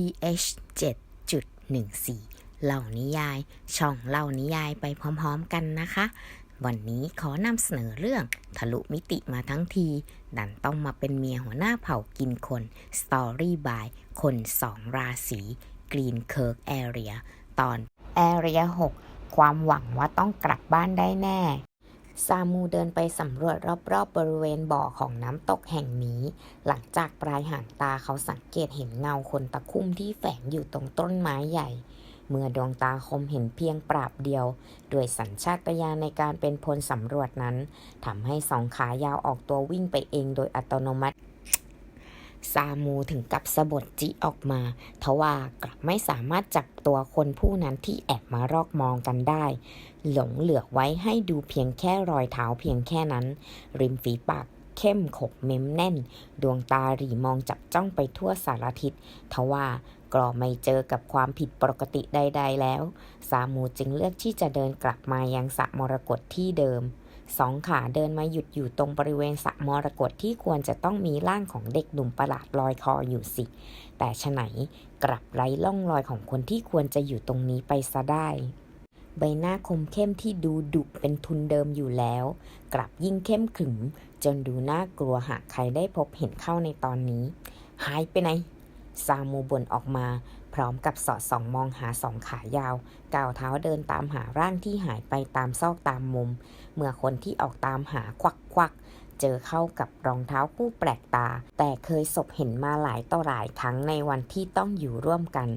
PH 7.14เหล่านิยาย ช่องเล่านิยายไปพร้อมๆกันนะคะ วันนี้ขอนำเสนอเรื่องทะลุมิติมาทั้งที ดันต้องมาเป็นเมียหัวหน้าเผ่ากินคน Story by คนสองราศี Green Kirk Area ตอน Area 6ความหวังว่าต้องกลับบ้านได้แน่ ซามูเดินไปสำรวจรอบๆบบริเวณบ่อของน้ำตกแห่งนี้ หลังจากปลายหางตาเขาสังเกตเห็นเงาคนตะคุ่มที่แฝงอยู่ตรงต้นไม้ใหญ่ เมื่อดวงตาคมเห็นเพียงปราบเดียว ด้วยสัญชาตญาณในการเป็นพลสำรวจนั้นทำให้สองขายาวออกตัววิ่งไปเองโดยอัตโนมัติซามูถึงกับสะบดจิออกมา ทว่ากลับไม่สามารถจับตัวคนผู้นั้นที่แอบมารอกมองกันได้ หลงเหลือไว้ให้ดูเพียงแค่รอยเท้าเพียงแค่นั้น ริมฝีปากเข้มขบเม้มแน่น ดวงตาหรีมองจับจ้องไปทั่วสารทิศทว่าก็ไม่เจอกับความผิดปกติใด ๆ แล้ว ซามูจึงเลือกที่จะเดินกลับมายังสระมรกตที่เดิม สองขาเดินมาหยุดอยู่ตรงบริเวณสระมรกตที่ควรจะต้องมีร่างของเด็กหนุ่มประหลาดลอยคออยู่สิ แต่ฉะไหนกลับไร้ล่องรอยของคนที่ควรจะอยู่ตรงนี้ไปซะได้ ใบหน้าคมเข้มที่ดูดุเป็นทุนเดิมอยู่แล้ว กลับยิ่งเข้มขึงจนดูน่ากลัวหากใครได้พบเห็นเข้าในตอนนี้ หายไปไหน ซามูบ่นออกมา พร้อมกับสอดส่องมองหาสองขายาวก้าวเท้าเดินตามหาร่างที่หายไปตามซอกตามมุม เมื่อคนที่ออกตามหาควักควัก เจอเข้ากับรองเท้าคู่แปลกตา แต่เคยสบเห็นมาหลายต่อหลายครั้งในวันที่ต้องอยู่ร่วมกัน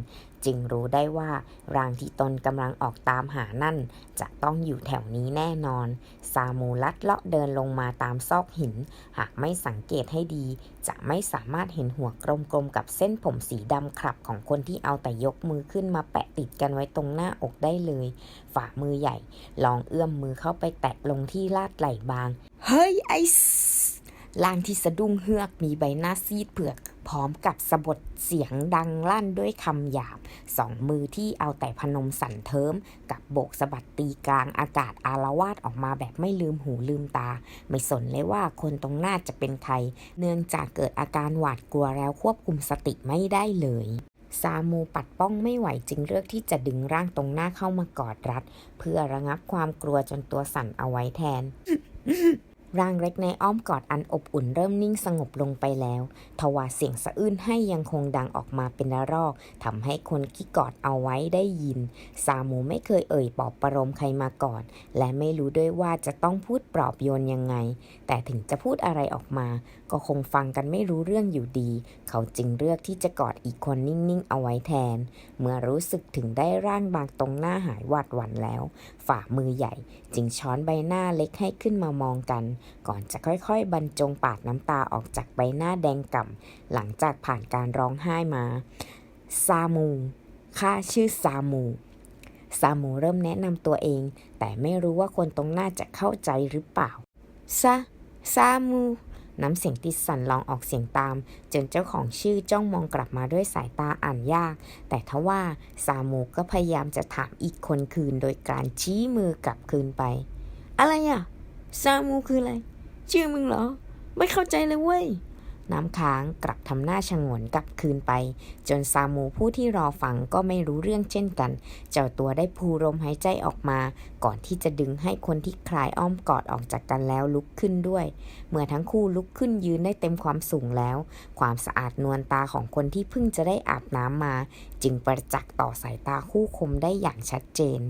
จึงรู้ได้ว่ารางที่ตนกำลังออกตามหานั่น จะต้องอยู่แถวนี้แน่นอน ซามูลัดเลาะเดินลงมาตามซอกหิน หากไม่สังเกตให้ดี จะไม่สามารถเห็นหัวกลมๆกับเส้นผมสีดำคลับของคนที่เอาแต่ยกมือขึ้นมาแปะติดกันไว้ตรงหน้าอกได้เลย ฝ่ามือใหญ่ ลองเอื้อมมือเข้าไปแตะลงที่ลาดไหล่บาง เฮ้ยไอล่างที่สะดุ้งเฮือกมีใบหน้าซีดเผือก พร้อมกับสะบดเสียงดังลั่นด้วยคำหยาบ สองมือที่เอาแต่พนมสั่นเทิม กับโบกสะบัดตีกลางอากาศอารวาดออกมาแบบไม่ลืมหูลืมตา ไม่สนเลยว่าคนตรงหน้าจะเป็นใคร เนื่องจากเกิดอาการหวาดกลัวแล้วควบคุมสติไม่ได้เลยซามูปัดป้องไม่ไหวจึงเลือกที่จะดึงร่างตรงหน้าเข้ามากอดรัด เพื่อระงับความกลัวจนตัวสั่นเอาไว้แทน ร่างเล็กในอ้อมกอดอันอบอุ่นเริ่มนิ่งสงบลงไปแล้ว ทว่าเสียงสะอื้นให้ยังคงดังออกมาเป็นระลอกทำให้คนที่กอดเอาไว้ได้ยิน ซามูไม่เคยเอ่ยปลอบประโลมใครมาก่อน และไม่รู้ด้วยว่าจะต้องพูดปลอบโยนยังไง แต่ถึงจะพูดอะไรออกมา ก็คงฟังกันไม่รู้เรื่องอยู่ดี เขาจึงเลือกที่จะกอดอีกคนนิ่งๆ เอาไว้แทน เมื่อรู้สึกถึงได้ร่างบางตรงหน้าหายหวาดหวั่นแล้ว ฝ่ามือใหญ่ จึงช้อนใบหน้าเล็กให้ขึ้นมามองกัน ก่อนจะค่อยๆ บรรจงปาดน้ำตาออกจากใบหน้าแดงก่ำหลังจากผ่านการร้องไห้มา ซามูข้าชื่อซามูซามูเริ่มแนะนำตัวเอง แต่ไม่รู้ว่าคนตรงหน้าจะเข้าใจหรือเปล่าซา ซามู น้ำเสียงติดสั่นลองออกเสียงตาม จนเจ้าของชื่อจ้องมองกลับมาด้วยสายตาอ่านยาก แต่ทว่าซามูก็พยายามจะถามอีกคนคืน โดยการชี้มือกลับคืนไป อะไรอะ ซามูคืออะไร ชื่อมึงเหรอ ไม่เข้าใจเลยเว้ย น้ำค้างกลับทำหน้าชงนกลับคืนไป จนซามูผู้ที่รอฟังก็ไม่รู้เรื่องเช่นกัน เจ้าตัวได้พูลมหายใจออกมา ก่อนที่จะดึงให้คนที่คลายอ้อมกอดออกจากกันแล้วลุกขึ้นด้วย เมื่อทั้งคู่ลุกขึ้นยืนได้เต็มความสูงแล้ว ความสะอาดนวลตาของคนที่เพิ่งจะได้อาบน้ำมา จึงประจักษ์ต่อสายตาคู่คมได้อย่างชัดเจน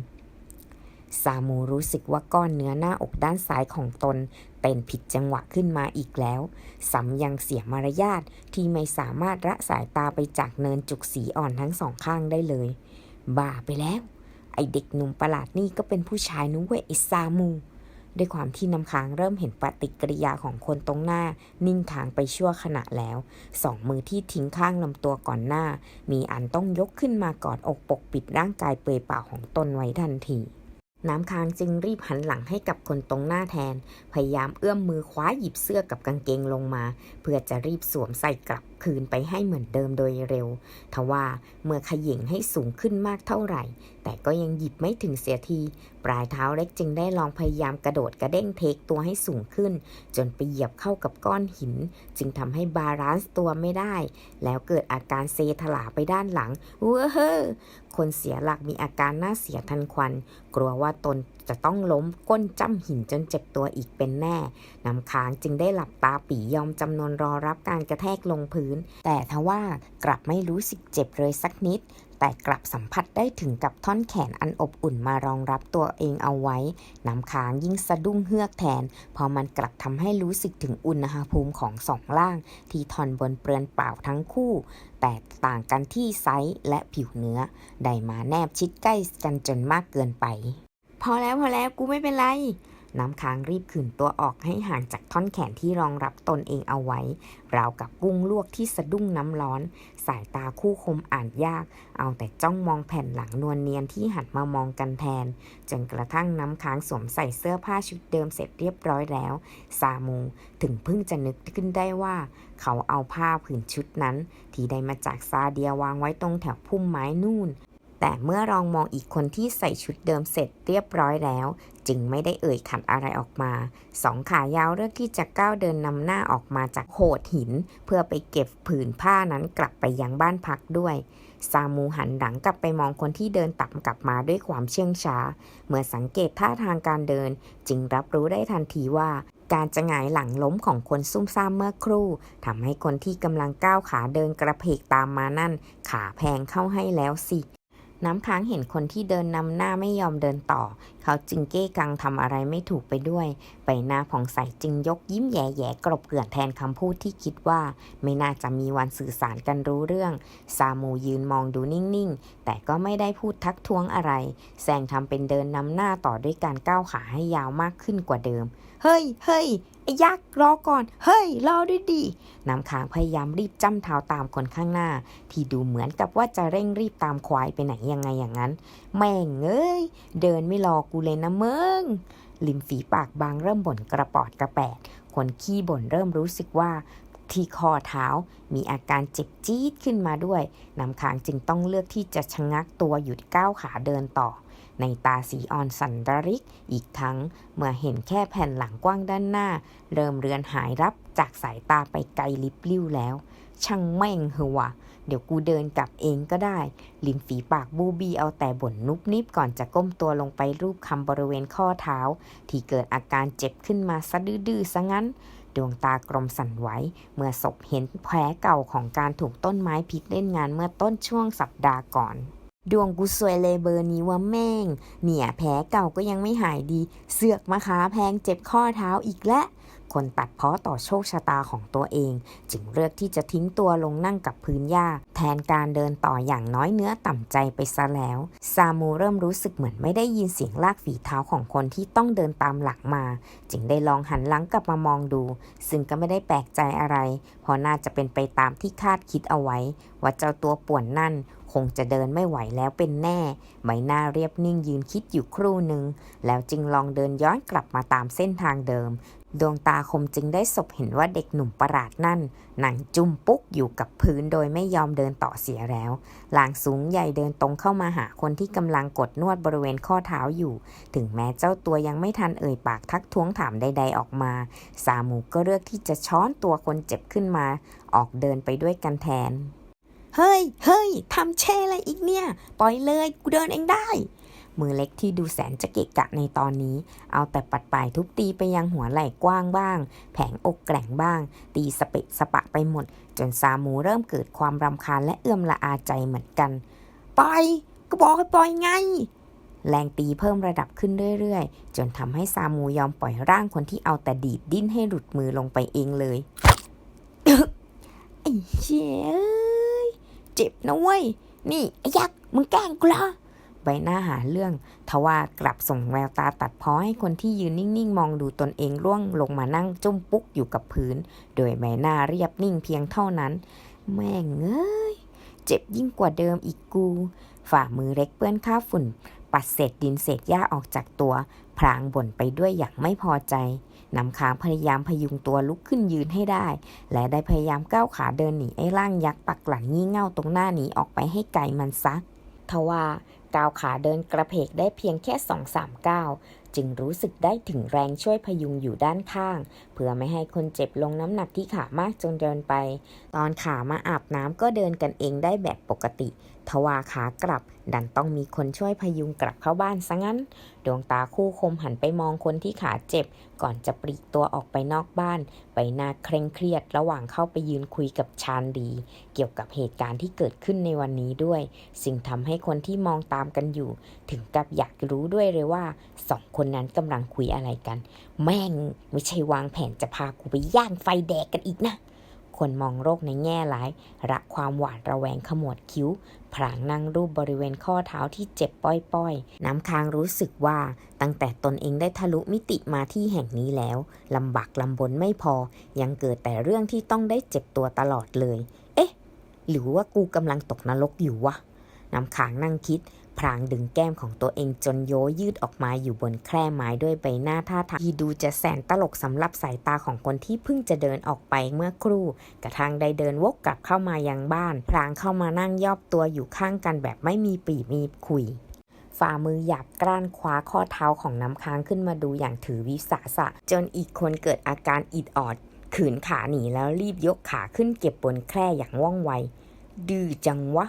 ซามูรู้สึกว่าก้อนเนื้อหน้าอกด้านซ้ายของตนเต้นผิดจังหวะขึ้นมาอีกแล้วซ้ำยังเสียมารยาทที่ไม่สามารถระสายตาไปจากเนินจุกสีอ่อนทั้งสองข้างได้เลย บ้าไปแล้ว ไอเด็กหนุ่มประหลาดนี่ก็เป็นผู้ชายนุ้ยไอซามู ด้วยความที่น้ำค้างเริ่มเห็นปฏิกิริยาของคนตรงหน้า นิ่งค้างไปชั่วขณะแล้ว สองมือที่ทิ้งข้างลำตัวก่อนหน้า มีอันต้องยกขึ้นมากอดอกปกปิดร่างกายเปลือยเปล่าของตนไว้ทันที น้ำค้างจึงรีบหันหลังให้กับคนตรงหน้าแทน พยายามเอื้อมมือคว้าหยิบเสื้อกับกางเกงลงมา เพื่อจะรีบสวมใส่กลับ คืนไปให้เหมือนเดิมโดยเร็ว ทว่าเมื่อขย่งให้สูงขึ้นมากเท่าไหร่ แต่ก็ยังหยิบไม่ถึงเสียที ปลายเท้าเล็กจึงได้ลองพยายามกระโดดกระเด้งเทคตัวให้สูงขึ้น จนไปเหยียบเข้ากับก้อนหิน จึงทำให้บาลานซ์ตัวไม่ได้ แล้วเกิดอาการเซถลาไปด้านหลังเว้อเฮ้อคนเสียหลักมีอาการหน้าเสียทันควัน กลัวว่าตน จะต้องล้มก้นจ้ำหินจนเจ็บตัวอีกเป็นแน่น้ำค้างจึงได้หลับตาปียอมจำนวนรอรับการกระแทกลงพื้น แต่ทว่ากลับไม่รู้สึกเจ็บเลยสักนิด แต่กลับสัมผัสได้ถึงกับท่อนแขนอันอบอุ่นมารองรับตัวเองเอาไว้ น้ำค้างยิ่งสะดุ้งเฮือกแทน พอมันกลับทำให้รู้สึกถึงอุณหภูมิของสองล่าง ที่ทอนบนเปลือนเปล่าทั้งคู่ แต่ต่างกันที่ไซส์และผิวเนื้อ ได้มาแนบชิดใกล้กันจนมากเกินไป พอแล้วพอแล้วกูไม่เป็นไร น้ำค้างรีบขืนตัวออกให้ห่างจากท่อนแขนที่รองรับตนเองเอาไว้ ราวกับกุ้งลวกที่สะดุ้งน้ำร้อน สายตาคู่คมอ่านยาก เอาแต่จ้องมองแผ่นหลังนวลเนียนที่หันมามองกันแทน จนกระทั่งน้ำค้างสวมใส่เสื้อผ้าชุดเดิมเสร็จเรียบร้อยแล้วซามูถึงเพิ่งจะนึกขึ้นได้ว่าเขาเอาผ้าผืนชุดนั้น ที่ได้มาจากซาเดียวางไว้ตรงแถวพุ่มไม้นู่น แต่เมื่อลองมองอีกคนที่ใส่ชุดเดิมเสร็จเรียบร้อยแล้ว จึงไม่ได้เอ่ยขัดอะไรออกมา สองขายาวเลือกที่จะก้าวเดินนำหน้าออกมาจากโขดหิน เพื่อไปเก็บผืนผ้านั้นกลับไปยังบ้านพักด้วยซามูหันหลังกลับไปมองคนที่เดินตับกลับมาด้วยความเชื่องช้า เมื่อสังเกตท่าทางการเดิน จึงรับรู้ได้ทันทีว่า การจะหงายหลังล้มของคนซุ่มซ่ามเมื่อครู่ทำให้คนที่กำลังก้าวขาเดินกระเพกตามมานั่น ขาแพงเข้าให้แล้วสิ น้ำค้างเห็นคนที่เดินนำหน้าไม่ยอมเดินต่อ เขาจึงเก้กังทำอะไรไม่ถูกไปด้วยใบหน้าผ่องใสจึงยกยิ้มแย่ๆกรบเกลื่อนแทนคำพูดที่คิดว่า ไม่น่าจะมีวันสื่อสารกันรู้เรื่อง ซามูยืนมองดูนิ่งๆ แต่ก็ไม่ได้พูดทักท้วงอะไร แซงทำเป็นเดินนำหน้าต่อด้วยการก้าวขาให้ยาวมากขึ้นกว่าเดิม เฮ้ยเฮ้ย ไอ้ยักษ์รอก่อน เฮ้ย รอด้วยดิน้ำค้างพยายามรีบจ้ำเท้าตามคนข้างหน้า ที่ดูเหมือนกับว่าจะเร่งรีบตามควายไปไหนยังไงอย่างนั้น แม่งเอ้ย เดินไม่รอกูเลยนะเมึงริมฝีปากบางเริ่มบ่นกระปอดกระแปด คนขี้บ่นเริ่มรู้สึกว่าที่คอเท้ามีอาการเจ็บจี๊ดขึ้นมาด้วยน้ำค้างจึงต้องเลือกที่จะชะงักตัวหยุดก้าวขาเดินต่อ ในตาสีอ่อนสันดริก อีกทั้งเมื่อเห็นแค่แผ่นหลังกว้างด้านหน้า เริ่มเรือนหายรับจากสายตาไปไกลลิบลิ่วแล้ว ช่างแม่งเหอวะเดี๋ยวกูเดินกลับเองก็ได้ ลิมฝีปากบูบีเอาแต่บ่นนุบนิบก่อนจะก้มตัวลงไปรูปคำบริเวณข้อเท้า ที่เกิดอาการเจ็บขึ้นมาซะดื้อๆซะงั้น ดวงตากลมสั่นไหวเมื่อศพเห็นแผลเก่าของการถูกต้นไม้พิษเล่นงานเมื่อต้นช่วงสัปดาห์ก่อน ดวงกูสวยเลยเบอร์นี้ว่าแม่ง เนี่ยแผลเก่าก็ยังไม่หายดี เสือกมาขาแพงเจ็บข้อเท้าอีกแล้วคนตัดเพ้อต่อโชคชะตาของตัวเอง จึงเลือกที่จะทิ้งตัวลงนั่งกับพื้นหญ้า แทนการเดินต่ออย่างน้อยเนื้อต่ำใจไปซะแล้ว ซามูเริ่มรู้สึกเหมือนไม่ได้ยินเสียงลากฝีเท้าของคนที่ต้องเดินตามหลังมา จึงได้ลองหันหลังกลับมามองดู ซึ่งก็ไม่ได้แปลกใจอะไร เพราะน่าจะเป็นไปตามที่คาดคิดเอาไว้ ว่าเจ้าตัวป่วนนั่น คงจะเดินไม่ไหวแล้วเป็นแน่ ใบหน้าเรียบนิ่งยืนคิดอยู่ครู่หนึ่ง แล้วจึงลองเดินย้อนกลับมาตามเส้นทางเดิม ดวงตาคมจึงได้สบเห็นว่าเด็กหนุ่มประหลาดนั่น หนังจุ่มปุ๊กอยู่กับพื้นโดยไม่ยอมเดินต่อเสียแล้ว หลางสูงใหญ่เดินตรงเข้ามาหาคนที่กำลังกดนวดบริเวณข้อเท้าอยู่ ถึงแม้เจ้าตัวยังไม่ทันเอ่ยปากทักท้วงถามใด ๆออกมาซามูก็เลือกที่จะช้อนตัวคนเจ็บขึ้นมา ออกเดินไปด้วยกันแทน เฮ้ย เฮ้ย ทำเช่อะไรอีกเนี่ย ปล่อยเลย กูเดินเองได้ มือเล็กที่ดูแสนจะเกะกะในตอนนี้ เอาแต่ปัดป่ายทุบตีไปยังหัวไหล่กว้างบ้าง แผงอกแกร่งบ้าง ตีสเปะสปะไปหมด จนซามูเริ่มเกิดความรำคาญและเอื้อมละอาใจเหมือนกัน ปล่อย ก็บอกให้ปล่อยไง แรงตีเพิ่มระดับขึ้นเรื่อยๆ จนทำให้ซามูยอมปล่อยร่างคนที่เอาแต่ดีดดิ้นให้หลุดมือลงไปเองเลยไอ้เชี่ย เจ็บนะเว้ย นี่ไอ้ยักษ์มึงแกล้งกูเหรอใบหน้าหาเรื่องทว่ากลับส่งแววตาตัดพ้อให้คนที่ยืนนิ่งๆ มองดูตนเองร่วงลงมานั่งจุ้มปุ๊กอยู่กับพื้น โดยใบหน้าเรียบนิ่งเพียงเท่านั้น แม่งเอ้ย เจ็บยิ่งกว่าเดิมอีกกู ฝ่ามือเล็กเปื้อนข้าวฝุ่น ปัดเศษดินเศษหญ้าออกจากตัว พรางบ่นไปด้วยอย่างไม่พอใจ น้ำค้างพยายามพยุงตัวลุกขึ้นยืนให้ได้ และได้พยายามก้าวขาเดินหนีไอ้ร่างยักษ์ปักหลังงี่เง่าตรงหน้านี้ออกไปให้ไกลมันซะทว่าก้าวขาเดินกระเพกได้เพียงแค่สองสามก้าวจึงรู้สึกได้ถึงแรงช่วยพยุงอยู่ด้านข้าง เพื่อไม่ให้คนเจ็บลงน้ำหนักที่ขามากจนเดินไป ตอนขามาอาบน้ำก็เดินกันเองได้แบบปกติ ทว่าขากลับ ดันต้องมีคนช่วยพยุงกลับเข้าบ้านซะงั้น ดวงตาคู่คมหันไปมองคนที่ขาเจ็บ ก่อนจะปลีกตัวออกไปนอกบ้าน ไปหน้าเคร่งเครียดระหว่างเข้าไปยืนคุยกับชาญดี เกี่ยวกับเหตุการณ์ที่เกิดขึ้นในวันนี้ด้วย สิ่งทำให้คนที่มองตามกันอยู่ ถึงกับอยากรู้ด้วยเลยว่าสองคนนั้นกำลังคุยอะไรกัน แม่งไม่ใช่วางแผนจะพากูไปย่างไฟแดกกันอีกนะ คนมองโรคในแง่ร้ายระความหวาดระแวงขมวดคิ้วพรางนั่งรูปบริเวณข้อเท้าที่เจ็บป้อยๆ น้ำค้างรู้สึกว่าตั้งแต่ตนเองได้ทะลุมิติมาที่แห่งนี้แล้วลำบากลำบนไม่พอ ยังเกิดแต่เรื่องที่ต้องได้เจ็บตัวตลอดเลย เอ๊ะ หรือว่ากูกำลังตกนรกอยู่วะน้ำค้างนั่งคิด พรางดึงแก้มของตัวเองจนโยยืดออกมาอยู่บนแคร่ไม้ด้วยใบหน้าท่าทางที่ดูจะแสนตลกสำหรับสายตาของคนที่เพิ่งจะเดินออกไปเมื่อครู่ กระทั่งได้เดินวกกลับเข้ามายังบ้านพรางเข้ามานั่งยอบตัวอยู่ข้างกันแบบไม่มีปีมีคุยฝ่ามือหยาบกร้านคว้าข้อเท้าของน้ำค้างขึ้นมาดูอย่างถือวิสาสะ จนอีกคนเกิดอาการอิดออด ขืนขาหนีแล้วรีบยกขาขึ้นเก็บบนแคร่อย่างว่องไว ดื้อจังวะ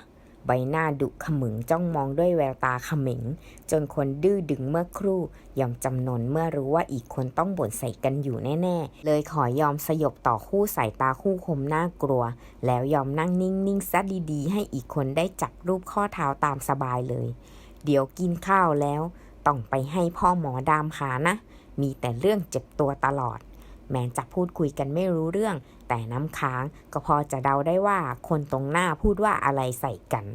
ใบหน้าดุขมึงจ้องมองด้วยแววตาขม็งจนคนดื้อดึงเมื่อครู่ ยอมจำนนเมื่อรู้ว่าอีกคนต้องบ่นใส่กันอยู่แน่ๆ เลยขอยอมสยบต่อคู่สายตาคู่คมน่ากลัว แล้วยอมนั่งนิ่งๆซะดีๆ ให้อีกคนได้จับรูปข้อเท้าตามสบายเลย เดี๋ยวกินข้าวแล้ว ต้องไปให้พ่อหมอดามขานะ มีแต่เรื่องเจ็บตัวตลอด แม้จะพูดคุยกันไม่รู้เรื่อง แต่น้ำค้างก็พอจะเดาได้ว่าคนตรงหน้าพูดว่าอะไรใส่กัน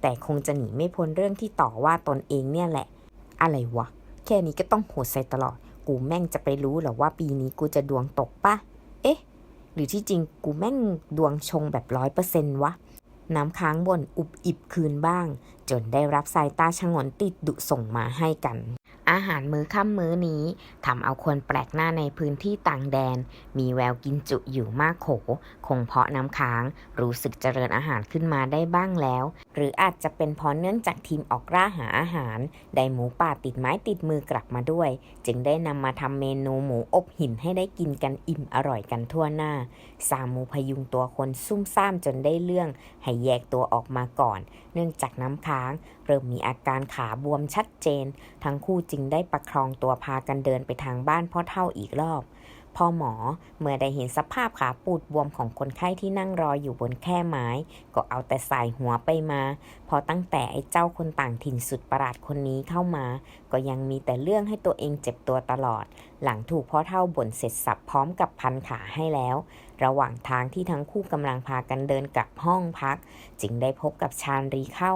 แต่คงจะหนีไม่พ้นเรื่องที่ต่อว่าตนเองเนี่ยแหละ อะไรวะ แค่นี้ก็ต้องโหดใส่ตลอด กูแม่งจะไปรู้หรอว่าปีนี้กูจะดวงตกปะเอ๊ะ หรือที่จริงกูแม่งดวงชงแบบร้อยเปอร์เซนต์วะน้ำค้างบนอุบอิบคืนบ้าง จนได้รับสายตาชงนติดดุส่งมาให้กัน อาหารมื้อค่ำมื้อนี้ทำเอาคนแปลกหน้าในพื้นที่ต่างแดน มีแววกินจุอยู่มากโข คงเพราะน้ำค้าง รู้สึกเจริญอาหารขึ้นมาได้บ้างแล้ว หรืออาจจะเป็นเพราะเนื่องจากทีมออกล่าหาอาหาร ได้หมูป่าติดไม้ติดมือกลับมาด้วย จึงได้นำมาทำเมนูหมูอบหินให้ได้กินกันอิ่มอร่อยกันทั่วหน้าซามูพยุงตัวคนซุ่มซ่ามจนได้เรื่อง ให้แยกตัวออกมาก่อน เนื่องจากน้ำค้าง เริ่มมีอาการขาบวมชัดเจน ทั้งคู่จึงได้ประคองตัวพากันเดินไปทางบ้านพ่อเท่าอีกรอบ พ่อหมอเมื่อได้เห็นสภาพขาปูดบวมของคนไข้ที่นั่งรออยู่บนแค่ไม้ ก็เอาแต่สายหัวไปมา พอตั้งแต่ไอ้เจ้าคนต่างถิ่นสุดประหลาดคนนี้เข้ามา ก็ยังมีแต่เรื่องให้ตัวเองเจ็บตัวตลอด หลังถูกพ่อเท่าบ่นเสร็จสับพร้อมกับพันขาให้แล้ว ระหว่างทางที่ทั้งคู่กำลังพากันเดินกลับห้องพัก จึงได้พบกับชาญรีเข้า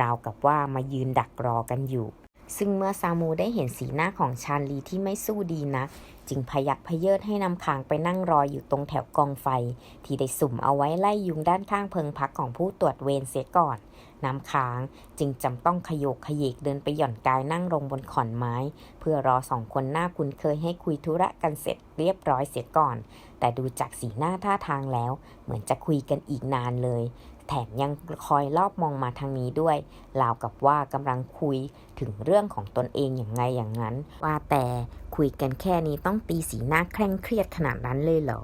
ราวกับว่ามายืนดักรอกันอยู่ ซึ่งเมื่อซามูได้เห็นสีหน้าของชาลีที่ไม่สู้ดีนัก จึงพยักพเยิดให้นำคางไปนั่งรออยู่ตรงแถวกองไฟ ที่ได้สุ่มเอาไว้ไล่ยุงด้านข้างเพิงพักของผู้ตรวจเวรเสียก่อนน้ำค้างจึงจำต้องขยโยกขยเยกเดินไปหย่อนกายนั่งลงบนขอนไม้ เพื่อรอสองคนหน้าคุ้นเคยให้คุยธุระกันเสร็จเรียบร้อยเสียก่อน แต่ดูจากสีหน้าท่าทางแล้ว เหมือนจะคุยกันอีกนานเลย แถมยังคอยรอบมองมาทางนี้ด้วย ราวกับว่ากำลังคุยถึงเรื่องของตนเองอย่างไงอย่างนั้น ว่าแต่คุยกันแค่นี้ต้องตีสีหน้าเคร่งเครียดขนาดนั้นเลยเหรอ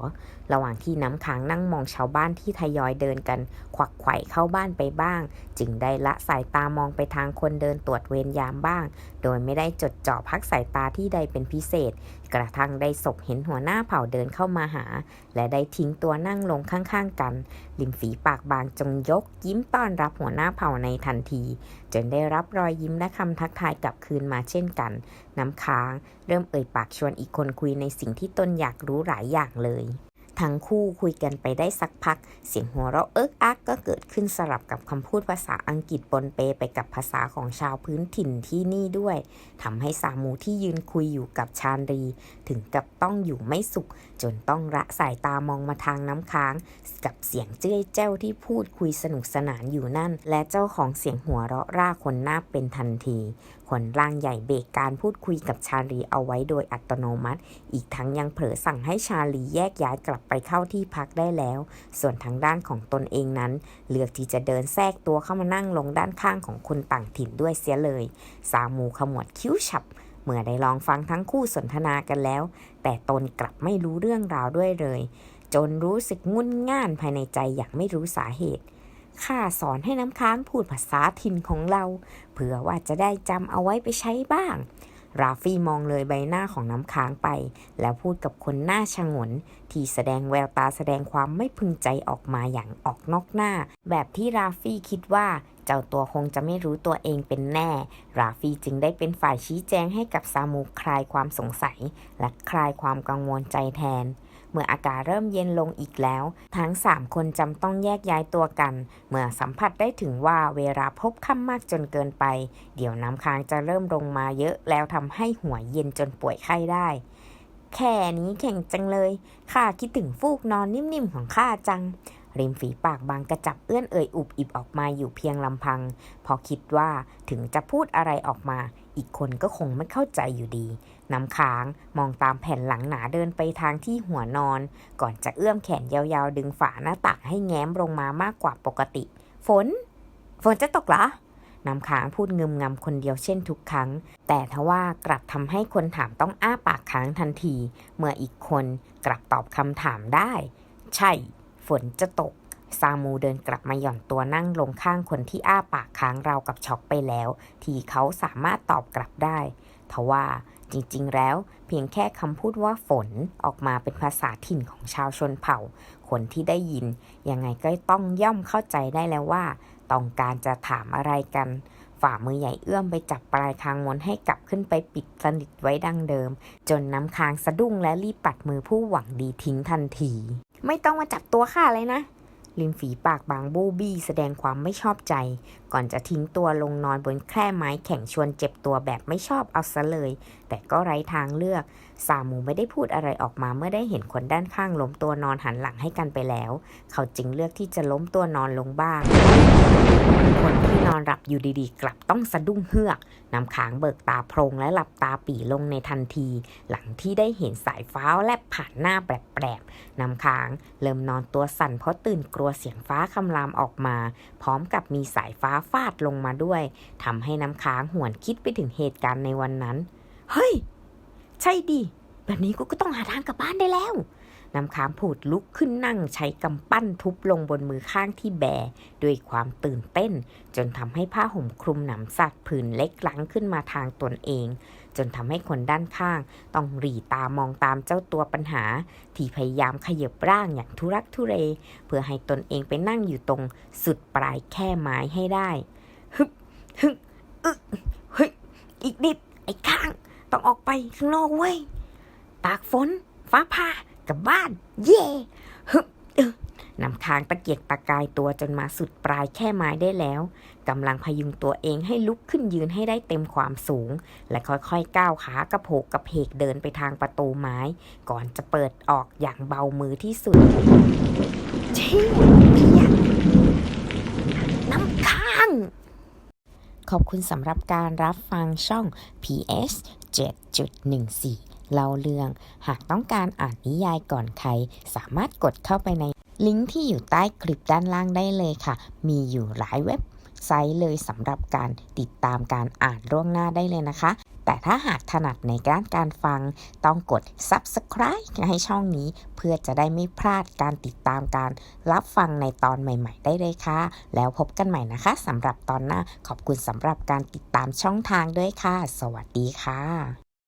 ระหว่างที่น้ำค้างนั่งมองชาวบ้านที่ทยอยเดินกัน ขวักไขว่เข้าบ้านไปบ้าง จึงได้ละสายตามองไปทางคนเดินตรวจเวรยามบ้าง โดยไม่ได้จดจ่อพักสายตาที่ใดเป็นพิเศษ กระทั่งได้ศพเห็นหัวหน้าเผ่าเดินเข้ามาหา และได้ทิ้งตัวนั่งลงข้างๆกัน ริมฝีปากบางจงยกยิ้มต้อนรับหัวหน้าเผ่าในทันทีจนได้รับรอยยิ้มและคำทักทายกลับคืนมาเช่นกัน น้ำค้าง เริ่มเอ่ยปากชวนอีกคนคุยในสิ่งที่ตนอยากรู้หลายอย่างเลย ทั้งคู่คุยกันไปได้สักพัก เสียงหัวเราะเอิกอักก็เกิดขึ้นสลับกับคำพูดภาษาอังกฤษปนเปไปกับภาษาของชาวพื้นถิ่นที่นี่ด้วยทำให้สามูที่ยืนคุยอยู่กับชาญรี ถึงกับต้องอยู่ไม่สุข จนต้องระสายตามองมาทางน้ำค้าง กับเสียงเจ้ยเจ้าที่พูดคุยสนุกสนานอยู่นั่น และเจ้าของเสียงหัวเราะร่าคนหน้าเป็นทันที คนร่างใหญ่เบรกการพูดคุยกับชาลีเอาไว้โดยอัตโนมัติ อีกทั้งยังเผลอสั่งให้ชาลีแยกย้ายกลับไปเข้าที่พักได้แล้ว ส่วนทางด้านของตนเองนั้น เลือกที่จะเดินแทรกตัวเข้ามานั่งลงด้านข้างของคนต่างถิ่นด้วยเสียเลยสามูขมวดคิ้วฉับเมื่อได้ลองฟังทั้งคู่สนทนากันแล้ว แต่ตนกลับไม่รู้เรื่องราวด้วยเลย จนรู้สึกงุนง่านภายในใจอย่างไม่รู้สาเหตุ ข้าสอนให้น้ำค้างพูดภาษาถิ่นของเรา เผื่อว่าจะได้จำเอาไว้ไปใช้บ้าง ราฟี่มองเลยใบหน้าของน้ำค้างไป แล้วพูดกับคนหน้าชงน ที่แสดงแววตาแสดงความไม่พึงใจออกมาอย่างออกนอกหน้า แบบที่ราฟี่คิดว่าเจ้าตัวคงจะไม่รู้ตัวเองเป็นแน่ ราฟี่จึงได้เป็นฝ่ายชี้แจงให้กับซามูคลายความสงสัย และคลายความกังวลใจแทน เมื่ออากาศเริ่มเย็นลงอีกแล้ว ทั้งสามคนจำต้องแยกย้ายตัวกัน เมื่อสัมผัสได้ถึงว่าเวลาพบค่ำมากจนเกินไป เดี๋ยวน้ำค้างจะเริ่มลงมาเยอะ แล้วทำให้หัวเย็นจนป่วยไข้ได้ แค่นี้แข่งจังเลย ข้าคิดถึงฟูกนอนนิ่มๆของข้าจังริมฝีปากบางกระจับเอื้อนเอ่ยอุบอิบออกมาอยู่เพียงลำพัง พอคิดว่าถึงจะพูดอะไรออกมา อีกคนก็คงไม่เข้าใจอยู่ดี น้ำค้างมองตามแผ่นหลังหนาเดินไปทางที่หัวนอน ก่อนจะเอื้อมแขนยาวๆ ดึงฝาหน้าต่างให้แง้มลงมามากกว่าปกติ ฝน ฝนจะตกเหรอ น้ำค้างพูดงึมงำคนเดียวเช่นทุกครั้ง แต่ทว่ากลับทำให้คนถามต้องอ้าปากค้างทันที เมื่ออีกคนกลับตอบคำถามได้ ใช่ ฝนจะตกซามูเดินกลับมาหย่อนตัวนั่งลงข้างคนที่อ้าปากค้างเราวกับช็อกไปแล้ว ที่เขาสามารถตอบกลับได้ทว่า จริงๆ แล้ว เพียงแค่คำพูดว่าฝนออกมาเป็นภาษาถิ่นของชาวชนเผ่า คนที่ได้ยิน ยังไงก็ต้องย่อมเข้าใจได้แล้วว่า ต้องการจะถามอะไรกัน ฝ่ามือใหญ่เอื้อมไปจับปลายคางมนให้กลับขึ้นไปปิดสนิทไว้ดังเดิม จนน้ำคางสะดุ้งและรีบปัดมือผู้หวังดีทิ้งทันที ไม่ต้องมาจับตัวข้าเลยนะ ริมฝีปากบางบูบี้แสดงความไม่ชอบใจ ก่อนจะทิ้งตัวลงนอนบนแคร่ไม้แข็งชวนเจ็บตัวแบบไม่ชอบเอาซะเลย แต่ก็ไร้ทางเลือก ซามูไม่ได้พูดอะไรออกมาเมื่อได้เห็นคนด้านข้างล้มตัวนอนหันหลังให้กันไปแล้ว เขาจึงเลือกที่จะล้มตัวนอนลงบ้าง คนที่นอนหลับอยู่ดีๆ กลับต้องสะดุ้งเฮือกน้ำค้างเบิกตาโพรงและหลับตาปีลงในทันที หลังที่ได้เห็นสายฟ้าแลบผ่านหน้าแปลบๆน้ำค้างเริ่มนอนตัวสั่นเพราะตื่นกลัวเสียงฟ้าคำรามออกมา พร้อมกับมีสายฟ้าฟาดลงมาด้วยทำให้น้ำค้างหวนคิดไปถึงเหตุการณ์ในวันนั้น เฮ้ย ใช่ดิ แบบนี้กูก็ต้องหาทางกลับบ้านได้แล้วน้ำค้างผูดลุกขึ้นนั่งใช้กำปั้นทุบลงบนมือข้างที่แบด้วยความตื่นเต้น จนทำให้ผ้าห่มคลุมหนำสัตว์ผืนเล็กลังขึ้นมาทางตนเอง จนทำให้คนด้านข้าง ต้องหรีตามองตามเจ้าตัวปัญหา ที่พยายามขยับร่างอย่างทุรักทุเลเพื่อให้ตนเองไปนั่งอยู่ตรงสุดปลายแค่ไม้ให้ได้ฮึบฮึบอึกเฮ้ยอีกนิดไอ้ข้าง ต้องออกไปข้างนอกเว้ย ตากฝน ฟ้าผ่ากลับบ้าน เย่ฮึบอึ๊ะนำทางตะเกียกตะกายตัวจนมาสุดปลายแค่ไม้ได้แล้วกำลังพยุงตัวเองให้ลุกขึ้นยืนให้ได้เต็มความสูง และค่อยๆก้าวขากระโผกกระเพกเดินไปทางประตูไม้ ก่อนจะเปิดออกอย่างเบามือที่สุดชิวเปียน้ำค้าง ขอบคุณสำหรับการรับฟังช่อง PS 7.14 เล่าเรื่อง หากต้องการอ่านนิยายก่อนใคร สามารถกดเข้าไปในลิงก์ที่อยู่ใต้คลิปด้านล่างได้เลยค่ะ มีอยู่หลายเว็บไซต์เลยสำหรับการติดตามการอ่านล่วงหน้าได้เลยนะคะ แต่ถ้าหากถนัดในด้านการฟัง ต้องกด Subscribe ให้ช่องนี้ เพื่อจะได้ไม่พลาดการติดตามการรับฟังในตอนใหม่ ๆ ได้เลยค่ะ แล้วพบกันใหม่นะคะสำหรับตอนหน้าขอบคุณสำหรับการติดตามช่องทางด้วยค่ะ สวัสดีค่ะ